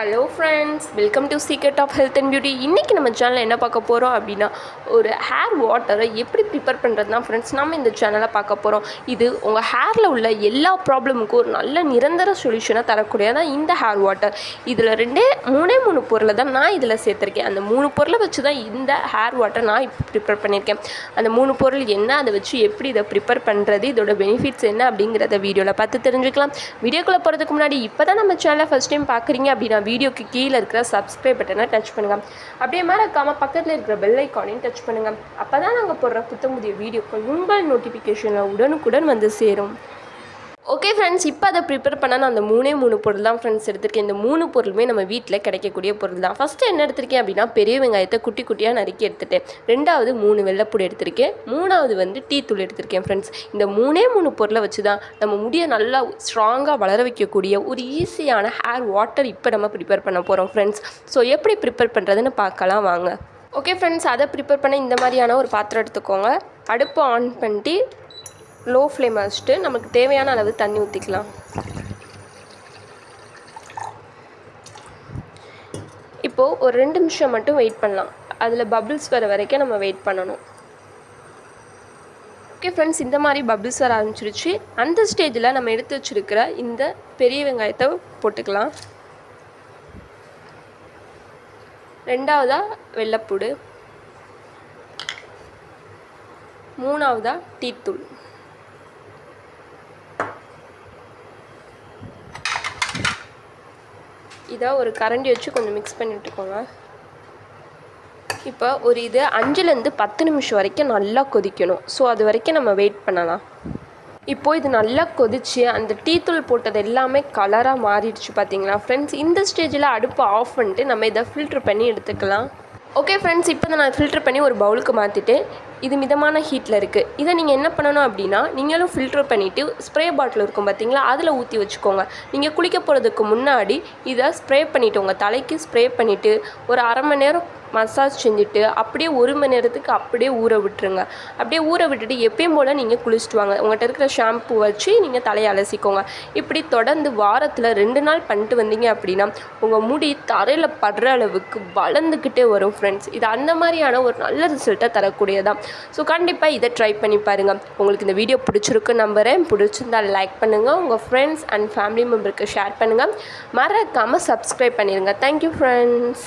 Hello friends welcome to secret of health and beauty இன்றைக்கி நம்ம சேனலில் என்ன பார்க்க போகிறோம் அப்படின்னா ஒரு ஹேர் வாட்டரை எப்படி ப்ரிப்பேர் பண்ணுறது தான் ஃப்ரெண்ட்ஸ் நம்ம இந்த சேனலை பார்க்க போகிறோம் இது உங்கள் ஹேரில் உள்ள எல்லா ப்ராப்ளமுக்கும் ஒரு நல்ல நிரந்தர சொல்யூஷனாக தரக்கூடியதான் இந்த ஹேர் வாட்டர் இதில் ரெண்டே மூணே மூணு பொருளை தான் நான் இதில் சேர்த்துருக்கேன். அந்த மூணு பொருளை வச்சு தான் இந்த ஹேர் வாட்டர் நான் இப்போ ப்ரிப்பேர் பண்ணியிருக்கேன். அந்த மூணு பொருள் என்ன அதை வச்சு எப்படி இதை ப்ரிப்பேர் பண்ணுறது இதோட பெனிஃபிட்ஸ் என்ன அப்படிங்கிறத வீடியோவில் பார்த்து தெரிஞ்சுக்கலாம். வீடியோக்குள்ளே போகிறதுக்கு முன்னாடி இப்போ தான் நம்ம சேனலை ஃபஸ்ட் டைம் பார்க்குறீங்க அப்படின்னா வீடியோக்கு கீழே இருக்கிற சப்ஸ்கிரைப் பட்டனை டச் பண்ணுங்கள் அப்படியே மறக்காமல் பக்கத்தில் இருக்கிற பெல் ஐக்கானையும் டச் பண்ணுங்கள் அப்போ தான் நாங்கள் போடுற புத்தம் புதிய வீடியோக்கள் உங்கள் நோட்டிஃபிகேஷனில் உடனுக்குடன் வந்து சேரும். ஓகே ஃப்ரெண்ட்ஸ் இப்போ அதை ப்ரிப்பேர் பண்ண நான் அந்த மூணே மூணு பொருள் தான் ஃப்ரெண்ட்ஸ் எடுத்திருக்கேன். இந்த மூணு பொருளுமே நம்ம வீட்டில் கிடைக்கக்கூடிய பொருள் தான். ஃபஸ்ட்டு என்ன எடுத்திருக்கேன் அப்படின்னா பெரிய வெங்காயத்தை குட்டி குட்டியாக நறுக்கி எடுத்துட்டேன். ரெண்டாவது மூணு வெள்ளைப்பூடு எடுத்திருக்கேன். மூணாவது வந்து டீ தூள் எடுத்திருக்கேன் ஃப்ரெண்ட்ஸ் இந்த மூணே மூணு பொருளை வச்சு தான் நம்ம முடியை நல்லா ஸ்ட்ராங்காக வளர வைக்கக்கூடிய ஒரு ஈஸியான ஹேர் வாட்டர் இப்போ நம்ம ப்ரிப்பேர் பண்ண போகிறோம் ஃப்ரெண்ட்ஸ் ஸோ எப்படி ப்ரிப்பேர் பண்ணுறதுன்னு பார்க்கலாம் வாங்க. ஓகே ஃப்ரெண்ட்ஸ் அதை ப்ரிப்பேர் பண்ண இந்த மாதிரியான ஒரு பாத்திரம் எடுத்துக்கோங்க. அடுப்பு ஆன் பண்ணிட்டு லோ ஃப்ளேம் வச்சுட்டு நமக்கு தேவையான அளவு தண்ணி ஊற்றிக்கலாம் இப்போது ஒரு ரெண்டு நிமிஷம் மட்டும் வெயிட் பண்ணலாம். அதில் பபிள்ஸ் வர வரைக்கும் நம்ம வெயிட் பண்ணணும். ஓகே ஃப்ரெண்ட்ஸ் இந்த மாதிரி பபிள்ஸ் வர ஆரம்பிச்சிருச்சு. அந்த ஸ்டேஜில் நம்ம எடுத்து வச்சுருக்கிற இந்த பெரிய வெங்காயத்தை போட்டுக்கலாம். ரெண்டாவதாக வெள்ளைப்பூடு. மூணாவதாக டீத்தூள். இதை ஒரு கரண்டி வச்சு கொஞ்சம் மிக்ஸ் பண்ணிட்டுக்கோங்க இப்போ ஒரு இது அஞ்சுலேருந்து பத்து நிமிஷம் வரைக்கும் நல்லா கொதிக்கணும். ஸோ அது வரைக்கும் நம்ம வெயிட் பண்ணலாம். இப்போது இது நல்லா கொதிச்சு அந்த டீத்தூள் போட்டது எல்லாமே கலராக மாறிடுச்சு பார்த்தீங்களா ஃப்ரெண்ட்ஸ் இந்த ஸ்டேஜில் அடுப்பு ஆஃப் பண்ணிட்டு நம்ம இதை ஃபில்ட்ரு பண்ணி எடுத்துக்கலாம். ஓகே ஃப்ரெண்ட்ஸ் இப்போ நான் ஃபில்ட்ரு பண்ணி ஒரு பவுலுக்கு மாற்றிட்டு இது மிதமான ஹீட்டில் இருக்குது இதை நீங்கள் என்ன பண்ணணும் அப்படின்னா நீங்களும் ஃபில்டர் பண்ணிவிட்டு ஸ்ப்ரே பாட்டில் இருக்கும் பார்த்தீங்களா அதில் ஊற்றி வச்சுக்கோங்க. நீங்கள் குளிக்க போகிறதுக்கு முன்னாடி இதை ஸ்ப்ரே பண்ணிவிட்டு உங்கள் தலைக்கு ஸ்ப்ரே பண்ணிவிட்டு ஒரு அரை மணி நேரம் மசாஜ் செஞ்சுட்டு அப்படியே ஒரு மணி நேரத்துக்கு அப்படியே ஊற விட்டுருங்க. அப்படியே ஊற விட்டுட்டு எப்பயும் போல் நீங்கள் குளிச்சுட்டு வாங்க. உங்கள்கிட்ட இருக்கிற ஷாம்பு வச்சு நீங்கள் தலையை அலசிக்கோங்க. இப்படி தொடர்ந்து வாரத்தில் ரெண்டு நாள் பண்ணிட்டு வந்தீங்க அப்படின்னா உங்கள் முடி தரையில் படுற அளவுக்கு வளர்ந்துக்கிட்டே வரும் ஃப்ரெண்ட்ஸ் இது அந்த மாதிரியான ஒரு நல்ல ரிசல்ட்டை தரக்கூடியதான் ஸோ கண்டிப்பாக இதை ட்ரை பண்ணி பாருங்கள் உங்களுக்கு இந்த வீடியோ பிடிச்சிருக்கு நம்புகிறேன் பிடிச்சிருந்தால் லைக் பண்ணுங்கள் உங்கள் ஃப்ரெண்ட்ஸ் அண்ட் ஃபேமிலி மெம்பருக்கு ஷேர் பண்ணுங்கள் மறக்காமல் சப்ஸ்கிரைப் பண்ணிடுங்க தேங்க்யூ ஃப்ரெண்ட்ஸ்